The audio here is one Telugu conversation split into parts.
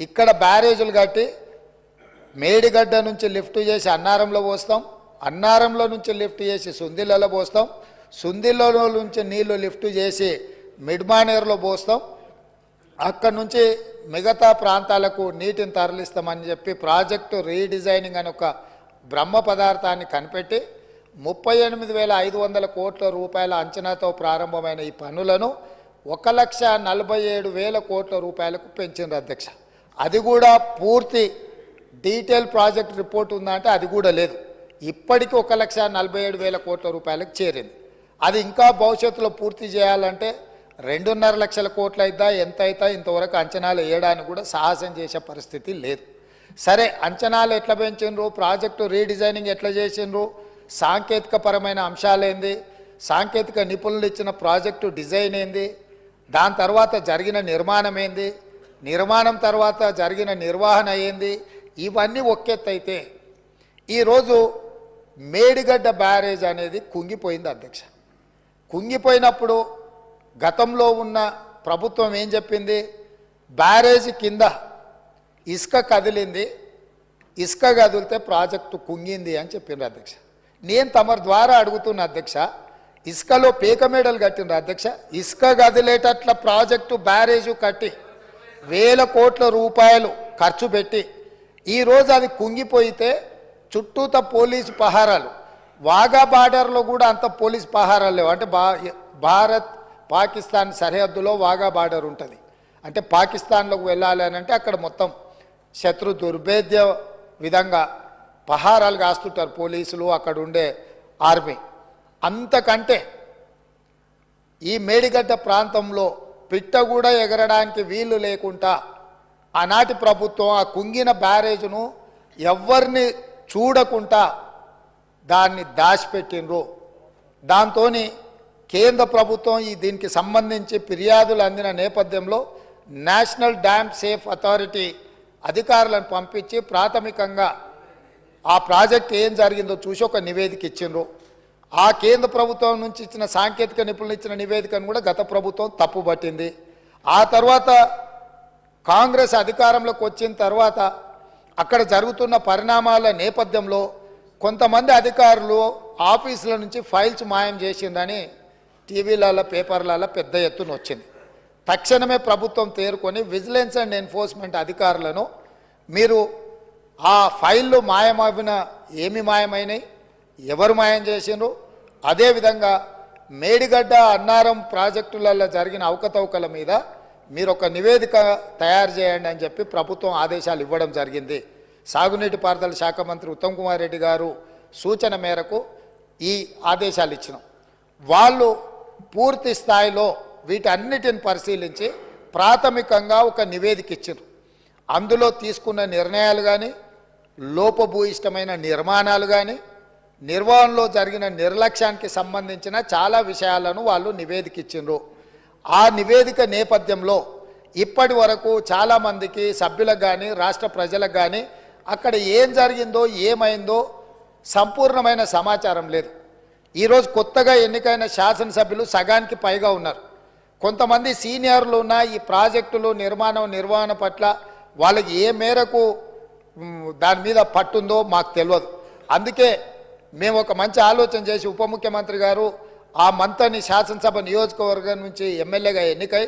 ఇక్కడ బ్యారేజీలు కట్టి మేడిగడ్డ నుంచి లిఫ్ట్ చేసి అన్నారంలో పోస్తాం అన్నారంలో నుంచి లిఫ్ట్ చేసి సుందిళ్ళలో పోస్తాం సుందిలలో నుంచి నీళ్ళు లిఫ్ట్ చేసి మిడ్మానేర్లో పోస్తాం. అక్కడి నుంచి మిగతా ప్రాంతాలకు నీటిని తరలిస్తామని చెప్పి ప్రాజెక్టు రీడిజైనింగ్ అని ఒక బ్రహ్మ పదార్థాన్ని కనిపెట్టి ముప్పై ఎనిమిది వేల ఐదు వందల కోట్ల రూపాయల అంచనాతో ప్రారంభమైన ఈ పనులను ఒక లక్ష నలభై ఏడు వేల కోట్ల రూపాయలకు పెంచింది అధ్యక్ష. అది కూడా పూర్తి డీటెయిల్ ప్రాజెక్ట్ రిపోర్ట్ ఉందంటే అది కూడా లేదు. ఇప్పటికీ ఒక లక్ష నలభై ఏడు వేల కోట్ల రూపాయలకు చేరింది. అది ఇంకా భవిష్యత్తులో పూర్తి చేయాలంటే రెండున్నర లక్షల కోట్లు అయిద్దా ఎంత అవుతా ఇంతవరకు అంచనాలు వేయడానికి కూడా సాహసం చేసే పరిస్థితి లేదు. సరే అంచనాలు ఎట్లా పెంచిండ్రు ప్రాజెక్టు రీడిజైనింగ్ ఎట్లా చేసిండ్రు సాంకేతిక పరమైన అంశాలేంది సాంకేతిక నిపుణులు ఇచ్చిన ప్రాజెక్టు డిజైన్ ఏంది? దాని తర్వాత జరిగిన నిర్మాణం ఏంది? నిర్మాణం తర్వాత జరిగిన నిర్వహణ ఏంది? ఇవన్నీ ఒక్కెత్తైతే ఈరోజు మేడిగడ్డ బ్యారేజ్ అనేది కుంగిపోయింది అధ్యక్ష. కుంగిపోయినప్పుడు గతంలో ఉన్న ప్రభుత్వం ఏం చెప్పింది? బ్యారేజ్ కింద ఇసుక కదిలింది. ఇసుక కదిలితే ప్రాజెక్టు కుంగింది అని చెప్పిండ్రు అధ్యక్ష. నేను తమరి ద్వారా అడుగుతున్న అధ్యక్ష ఇసుకలో పేకమేడలు కట్టిండ్రు అధ్యక్ష. ఇసుక కదిలేటట్ల ప్రాజెక్టు బ్యారేజు కట్టి వేల కోట్ల రూపాయలు ఖర్చు పెట్టి ఈరోజు అది కుంగిపోయితే చుట్టూత పోలీసు పహారాలు. వాగా బార్డర్లో కూడా అంత పోలీస్ పహారాలు లేవు. అంటే బా భారత్ పాకిస్తాన్ సరిహద్దులో వాగా బార్డర్ ఉంటుంది. అంటే పాకిస్తాన్లోకి వెళ్ళాలి అని అంటే అక్కడ మొత్తం శత్రు దుర్భేద్య విధంగా పహారాలు కాస్తుంటారు పోలీసులు. అక్కడ ఉండే ఆర్మీ. అంతకంటే ఈ మేడిగడ్డ ప్రాంతంలో పిట్ట కూడా ఎగరడానికి వీలు లేకుండా ఆనాటి ప్రభుత్వం ఆ కుంగిన బ్యారేజ్ను ఎవరిని చూడకుండా దాన్ని దాచిపెట్టినరు దాంతో కేంద్ర ప్రభుత్వం ఈ దీనికి సంబంధించి ఫిర్యాదులు అందిన నేపథ్యంలో నేషనల్ డ్యామ్ సేఫ్ అథారిటీ అధికారులను పంపించి ప్రాథమికంగా ఆ ప్రాజెక్ట్ ఏం జరిగిందో చూసి ఒక నివేదిక ఇచ్చిండ్రు. ఆ కేంద్ర ప్రభుత్వం నుంచి ఇచ్చిన సాంకేతిక నిపుణులు ఇచ్చిన నివేదికను కూడా గత ప్రభుత్వం తప్పుపట్టింది. ఆ తర్వాత కాంగ్రెస్ అధికారంలోకి వచ్చిన తర్వాత అక్కడ జరుగుతున్న పరిణామాల నేపథ్యంలో కొంతమంది అధికారులు ఆఫీసుల నుంచి ఫైల్స్ మాయం చేసిందని టీవీలలో పేపర్లలో పెద్ద ఎత్తున వచ్చింది. తక్షణమే ప్రభుత్వం తేరుకొని విజిలెన్స్ అండ్ ఎన్ఫోర్స్మెంట్ అధికారులను మీరు ఆ ఫైళ్ళు మాయమవిన ఏమి మాయమైనాయి? ఎవరు మాయం చేసినారు అదేవిధంగా మేడిగడ్డ అన్నారం ప్రాజెక్టులలో జరిగిన అవకతవకల మీద మీరు ఒక నివేదిక తయారు చేయండి అని చెప్పి ప్రభుత్వం ఆదేశాలు ఇవ్వడం జరిగింది. సాగునీటి పారుదల శాఖ మంత్రి ఉత్తమ్ కుమార్ రెడ్డి గారు సూచన మేరకు ఈ ఆదేశాలు ఇచ్చినాం. వాళ్ళు పూర్తి స్థాయిలో వీటన్నిటిని పరిశీలించి ప్రాథమికంగా ఒక నివేదిక ఇచ్చారు అందులో తీసుకున్న నిర్ణయాలు కానీ లోపభూయిష్టమైన నిర్మాణాలు కానీ నిర్వహణలో జరిగిన నిర్లక్ష్యానికి సంబంధించిన చాలా విషయాలను వాళ్ళు నివేదిక ఇచ్చిండ్రు ఆ నివేదిక నేపథ్యంలో ఇప్పటి వరకు చాలామందికి సభ్యులకు కానీ రాష్ట్ర ప్రజలకు కానీ అక్కడ ఏం జరిగిందో ఏమైందో సంపూర్ణమైన సమాచారం లేదు. ఈరోజు కొత్తగా ఎన్నికైన శాసనసభ్యులు సగానికి పైగా ఉన్నారు. కొంతమంది సీనియర్లు ఉన్న ఈ ప్రాజెక్టులు నిర్మాణం నిర్వహణ పట్ల వాళ్ళకి ఏ మేరకు దాని మీద పట్టుందో మాకు తెలియదు. అందుకే మేము ఒక మంచి ఆలోచన చేసి ఉప ముఖ్యమంత్రి గారు ఆ మంత్రిని శాసనసభ నియోజకవర్గం నుంచి ఎమ్మెల్యేగా ఎన్నికై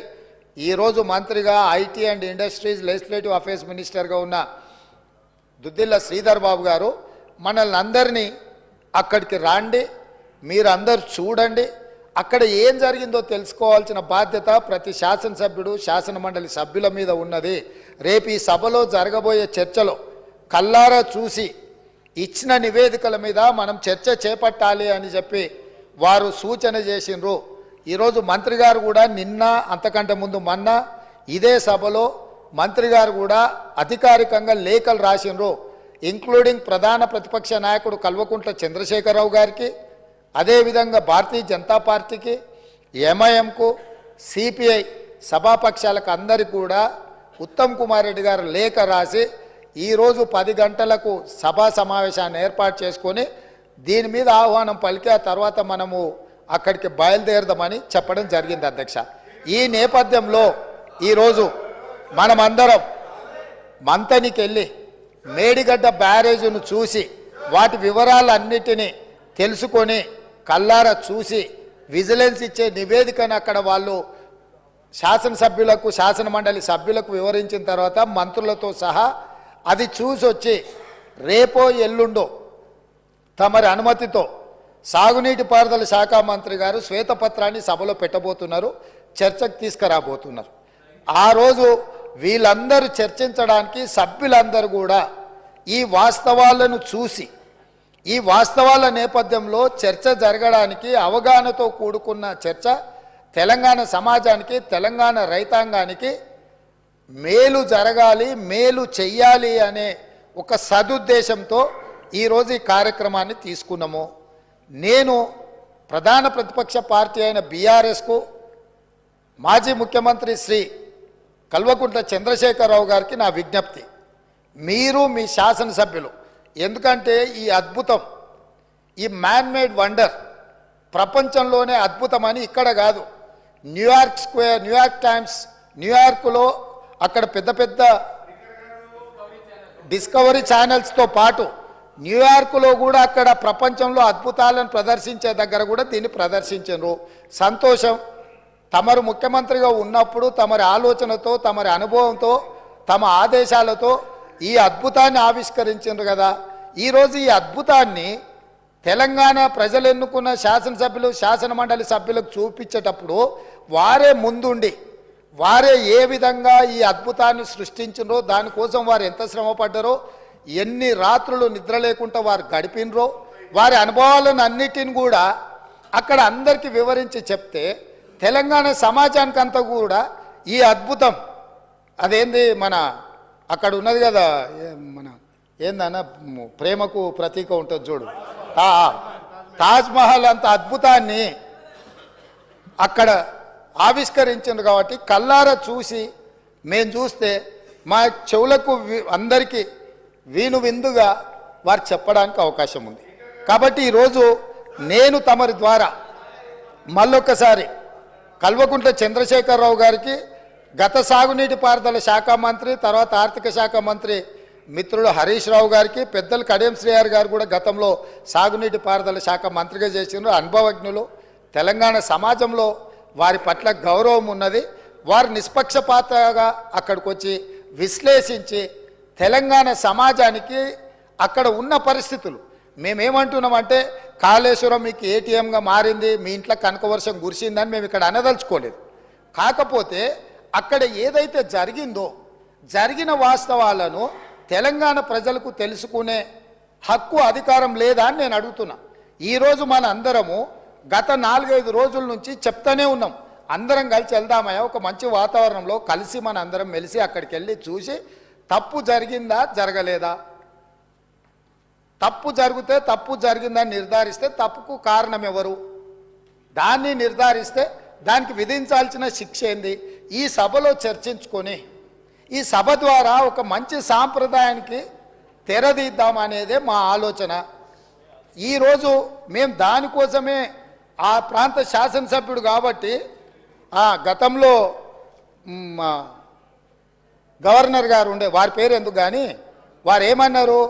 ఈరోజు మంత్రిగా IT and industries legislative affairs మినిస్టర్గా ఉన్న దుద్దిల్ల శ్రీధర్ బాబు గారు మనల్ని అందరినీ అక్కడికి రాండి మీరు చూడండి అక్కడ ఏం జరిగిందో తెలుసుకోవాల్సిన బాధ్యత ప్రతి శాసనసభ్యుడు శాసన మండలి సభ్యుల మీద ఉన్నది. రేపు ఈ సభలో జరగబోయే చర్చలో కల్లారా చూసి ఇచ్చిన నివేదికల మీద మనం చర్చ చేపట్టాలి అని చెప్పి వారు సూచన చేసిండ్రు. ఈరోజు మంత్రి గారు కూడా నిన్న అంతకంటే ముందు మొన్న ఇదే సభలో మంత్రి గారు కూడా అధికారికంగా లేఖలు రాసిండ్రు. ఇంక్లూడింగ్ ప్రధాన ప్రతిపక్ష నాయకుడు కల్వకుంట్ల చంద్రశేఖరరావు గారికి అదేవిధంగా భారతీయ జనతా పార్టీకి ఎంఐఎంకు సిపిఐ సభాపక్షాలకు అందరికీ కూడా ఉత్తమ్ కుమార్ రెడ్డి గారు లేఖ రాసి ఈరోజు పది గంటలకు సభా సమావేశాన్ని ఏర్పాటు చేసుకొని దీని మీద ఆహ్వానం పలికి ఆ తర్వాత మనము అక్కడికి బయలుదేరదామని చెప్పడం జరిగింది అధ్యక్ష. ఈ నేపథ్యంలో ఈరోజు మనమందరం మంతనికి వెళ్ళి మేడిగడ్డ బ్యారేజును చూసి వాటి వివరాలన్నిటినీ తెలుసుకొని కల్లార చూసి విజిలెన్స్ ఇచ్చే నివేదికను అక్కడ వాళ్ళు శాసనసభ్యులకు శాసన మండలి సభ్యులకు వివరించిన తర్వాత మంత్రులతో సహా అది చూసి వచ్చి రేపో ఎల్లుండో తమరి అనుమతితో సాగునీటి పారుదల శాఖ మంత్రి గారు శ్వేతపత్రాన్ని సభలో పెట్టబోతున్నారు చర్చకు తీసుకురాబోతున్నారు. ఆ రోజు వీళ్ళందరూ చర్చించడానికి సభ్యులందరూ కూడా ఈ వాస్తవాలను చూసి ఈ వాస్తవాల నేపథ్యంలో చర్చ జరగడానికి అవగాహనతో కూడుకున్న చర్చ తెలంగాణ సమాజానికి తెలంగాణ రైతాంగానికి మేలు జరగాలి మేలు చెయ్యాలి అనే ఒక సదుద్దేశంతో ఈరోజు ఈ కార్యక్రమాన్ని తీసుకున్నాము. నేను ప్రధాన ప్రతిపక్ష పార్టీ అయిన బీఆర్ఎస్కు మాజీ ముఖ్యమంత్రి శ్రీ కల్వకుంట్ల చంద్రశేఖరరావు గారికి నా విజ్ఞప్తి. మీరు మీ శాసనసభ్యులు ఎందుకంటే ఈ అద్భుతం ఈ మ్యాన్ మేడ్ వండర్ ప్రపంచంలోనే అద్భుతమని ఇక్కడ కాదు. న్యూయార్క్ స్క్వేర్ న్యూయార్క్ టైమ్స్ న్యూయార్క్లో అక్కడ పెద్ద పెద్ద డిస్కవరీ ఛానల్స్తో పాటు న్యూయార్క్లో కూడా అక్కడ ప్రపంచంలో అద్భుతాలను ప్రదర్శించే దగ్గర కూడా దీన్ని ప్రదర్శించరు సంతోషం. తమరు ముఖ్యమంత్రిగా ఉన్నప్పుడు తమరి ఆలోచనతో తమరి అనుభవంతో తమ ఆదేశాలతో ఈ అద్భుతాన్ని ఆవిష్కరించారు కదా. ఈరోజు ఈ అద్భుతాన్ని తెలంగాణ ప్రజలు ఎన్నుకున్న శాసనసభ్యులు శాసన మండలి సభ్యులకు చూపించేటప్పుడు వారే ముందుండి వారే ఏ విధంగా ఈ అద్భుతాన్ని సృష్టించినో దానికోసం వారు ఎంత శ్రమ పడ్డారో ఎన్ని రాత్రులు నిద్ర లేకుండా వారు గడిపినరో వారి అనుభవాలను అన్నిటిని కూడా అక్కడ అందరికీ వివరించి చెప్తే తెలంగాణ సమాజానికి అంతా కూడా ఈ అద్భుతం. అదేంది మన అక్కడ ఉన్నది కదా మన ఏందన్న ప్రేమకు ప్రతీక ఉంటుంది చూడు. తాజ్మహల్ అంత అద్భుతాన్ని అక్కడ ఆవిష్కరించింది కాబట్టి కల్లారా చూసి మేము చూస్తే మా చెవులకు అందరికీ వీణు విందుగా వారు చెప్పడానికి అవకాశం ఉంది. కాబట్టి ఈరోజు నేను తమరి ద్వారా మళ్ళొక్కసారి కల్వకుంట్ల చంద్రశేఖరరావు గారికి గత సాగునీటి పారుదల శాఖ మంత్రి తర్వాత ఆర్థిక శాఖ మంత్రి మిత్రుడు హరీష్ రావు గారికి పెద్దలు కడియం శ్రీహారి గారు కూడా గతంలో సాగునీటి పారుదల శాఖ మంత్రిగా చేసినారు అనుభవజ్ఞులు తెలంగాణ సమాజంలో వారి పట్ల గౌరవం ఉన్నది. వారు నిష్పక్షపాతగా అక్కడికి వచ్చి విశ్లేషించి తెలంగాణ సమాజానికి అక్కడ ఉన్న పరిస్థితులు. మేమేమంటున్నామంటే కాళేశ్వరం మీకు ఏటీఎంగా మారింది మీ ఇంట్లో కనక వర్షం కురిసిందని మేము ఇక్కడ అనదలుచుకోలేదు. కాకపోతే అక్కడ ఏదైతే జరిగిందో జరిగిన వాస్తవాలను తెలంగాణ ప్రజలకు తెలుసుకునే హక్కు అధికారం లేదా అని నేను అడుగుతున్నా. ఈరోజు మన అందరము గత నాలుగైదు రోజుల నుంచి చెప్తానే ఉన్నాం. అందరం కలిసి వెళ్దామయ్యా ఒక మంచి వాతావరణంలో కలిసి మన అందరం మెలిసి అక్కడికి వెళ్ళి చూసి తప్పు జరిగిందా జరగలేదా? తప్పు జరిగితే తప్పు జరిగిందని నిర్ధారిస్తే తప్పుకు కారణం ఎవరు? దాన్ని నిర్ధారిస్తే దానికి విధించాల్సిన శిక్ష ఏంది? ఈ సభలో చర్చించుకొని ఈ సభ ద్వారా ఒక మంచి సాంప్రదాయానికి తెరదీద్దామనేదే మా ఆలోచన. ఈరోజు మేము దానికోసమే ఆ ప్రాంత శాసనసభ్యుడు కాబట్టి ఆ గతంలో మా గవర్నర్ గారు ఉండే వారి పేరు ఎందుకు కానీ వారు ఏమన్నారు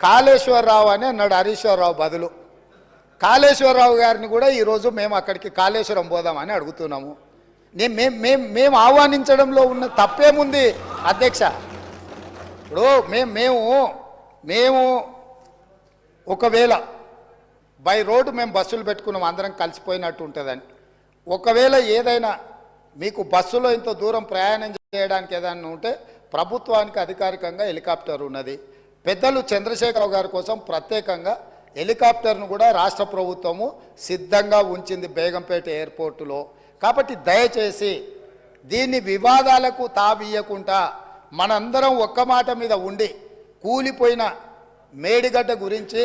కాళేశ్వరరావు అని అన్నాడు హరీశ్వరరావు బదులు. కాళేశ్వరరావు గారిని కూడా ఈరోజు మేము అక్కడికి కాళేశ్వరం పోదామని అడుగుతున్నాము. నేను మేము మేము మేము ఆహ్వానించడంలో ఉన్న తప్పేముంది అధ్యక్ష? ఇప్పుడు మేము మేము మేము ఒకవేళ బై రోడ్డు మేము బస్సులు పెట్టుకున్నాం అందరం కలిసిపోయినట్టు ఉంటుందని. ఒకవేళ ఏదైనా మీకు బస్సులో ఇంత దూరం ప్రయాణం చేయడానికి ఏదైనా ఉంటే ప్రభుత్వానికి అధికారికంగా హెలికాప్టర్ ఉన్నది. పెద్దలు చంద్రశేఖరరావు గారి కోసం ప్రత్యేకంగా హెలికాప్టర్ను కూడా రాష్ట్ర ప్రభుత్వము సిద్ధంగా ఉంచింది బేగంపేట ఎయిర్పోర్టులో. కాబట్టి దయచేసి దీన్ని వివాదాలకు తావీయకుండా మనందరం ఒక్క మాట మీద ఉండి కూలిపోయిన మేడిగడ్డ గురించి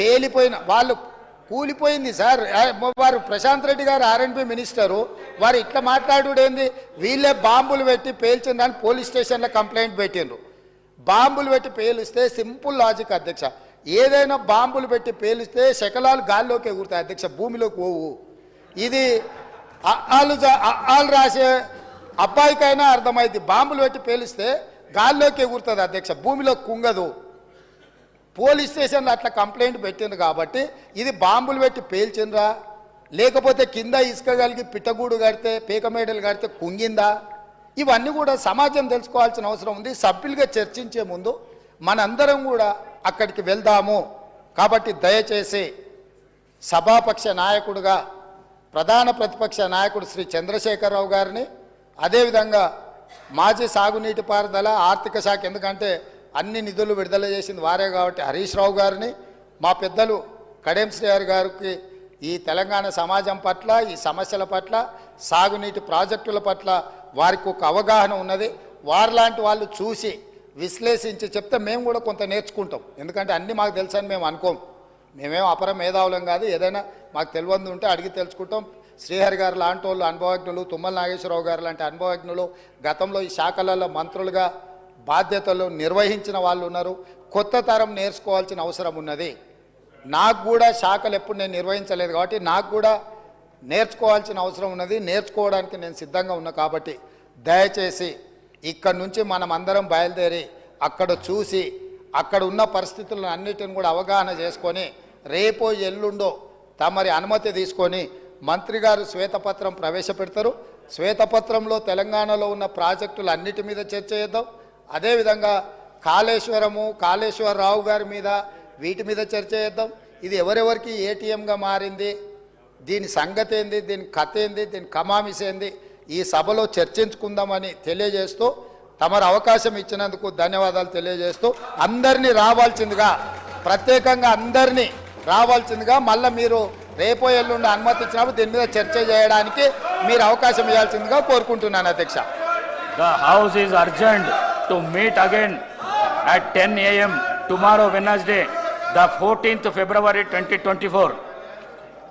పేలిపోయిన వాళ్ళు కూలిపోయింది సార్. వారు ప్రశాంత్ రెడ్డి గారు ఆర్ఎండ్బి మినిస్టరు. వారు ఇట్లా మాట్లాడుడేంది వీళ్ళే బాంబులు పెట్టి పేల్చిందని పోలీస్ స్టేషన్లో కంప్లైంట్ పెట్టిండ్రు. బాంబులు పెట్టి పేలిస్తే సింపుల్ లాజిక్ అధ్యక్ష. ఏదైనా బాంబులు పెట్టి పేలిస్తే శకలాలు గాల్లోకి ఎగురుతాయి అధ్యక్ష భూమిలోకి పోవు. ఇది అల్లు అల్లు రాసే అబ్బాయికైనా అర్థమైంది బాంబులు పెట్టి పేలిస్తే గాల్లోకి ఎగురుతుంది అధ్యక్ష భూమిలో కుంగదు. పోలీస్ స్టేషన్లో అట్లా కంప్లైంట్ పెట్టింది కాబట్టి ఇది బాంబులు పెట్టి పేల్చిండ్రా? లేకపోతే కింద ఇసుక కలిగి పిట్టగూడు కడితే పీకమేడలు కడితే కుంగిందా? ఇవన్నీ కూడా సమాజం తెలుసుకోవాల్సిన అవసరం ఉంది. సభ్యులుగా చర్చించే ముందు మనందరం కూడా అక్కడికి వెళ్దాము. కాబట్టి దయచేసి సభాపక్ష నాయకుడుగా ప్రధాన ప్రతిపక్ష నాయకుడు శ్రీ చంద్రశేఖరరావు గారిని అదేవిధంగా మాజీ సాగునీటి పారుదల ఆర్థిక శాఖ ఎందుకంటే అన్ని నిధులు విడుదల చేసింది వారే కాబట్టి హరీష్ రావు గారిని మా పెద్దలు కడెం శ్రీహరి గారికి ఈ తెలంగాణ సమాజం పట్ల ఈ సమస్యల పట్ల సాగునీటి ప్రాజెక్టుల పట్ల వారికి ఒక అవగాహన ఉన్నది. వారిలాంటి వాళ్ళు చూసి విశ్లేషించి చెప్తే మేము కూడా కొంత నేర్చుకుంటాం. ఎందుకంటే అన్నీ మాకు తెలుసని మేము అనుకోం. మేమేం అపర మేధావులం కాదు. ఏదైనా మాకు తెలియంది ఉంటే అడిగి తెలుసుకుంటాం. శ్రీహరి గారు లాంటి వాళ్ళు అనుభవజ్ఞులు తుమ్మల నాగేశ్వరరావు గారు లాంటి అనుభవజ్ఞులు గతంలో ఈ శాఖలలో మంత్రులుగా బాధ్యతలు నిర్వహించిన వాళ్ళు ఉన్నారు. కొత్త తరం నేర్చుకోవాల్సిన అవసరం ఉన్నది. నాకు కూడా శాఖలు ఎప్పుడు నేను నిర్వహించలేదు కాబట్టి నాకు కూడా నేర్చుకోవాల్సిన అవసరం ఉన్నది. నేర్చుకోవడానికి నేను సిద్ధంగా ఉన్నా కాబట్టి దయచేసి ఇక్కడ నుంచి మనం అందరం బయలుదేరి అక్కడ చూసి అక్కడ ఉన్న పరిస్థితులను అన్నిటిని కూడా అవగాహన చేసుకొని రేపో ఎల్లుండో తమరి అనుమతి తీసుకొని మంత్రి గారు శ్వేతపత్రం ప్రవేశపెడతారు. శ్వేతపత్రంలో తెలంగాణలో ఉన్న ప్రాజెక్టులు అన్నిటి మీద చర్చ చేద్దాం. అదేవిధంగా కాళేశ్వరము కాళేశ్వరరావు గారి మీద వీటి మీద చర్చ చేద్దాం. ఇది ఎవరెవరికి ఏటీఎంగా మారింది దీని సంగతి ఏంది దీని కథ ఏంది దీని కమామిస్ ఏంది ఈ సభలో చర్చించుకుందామని తెలియజేస్తూ తమరు అవకాశం ఇచ్చినందుకు ధన్యవాదాలు తెలియజేస్తూ అందరినీ రావాల్సిందిగా ప్రత్యేకంగా అందరినీ రావాల్సిందిగా మళ్ళీ మీరు రేపో ఎల్లుండి అనుమతి ఇచ్చినప్పుడు దీని మీద చర్చ చేయడానికి మీరు అవకాశం ఇవ్వాల్సిందిగా కోరుకుంటున్నాను అధ్యక్ష. House House urgent to meet again at 10 a.m. tomorrow, Wednesday, the 14th February 2024.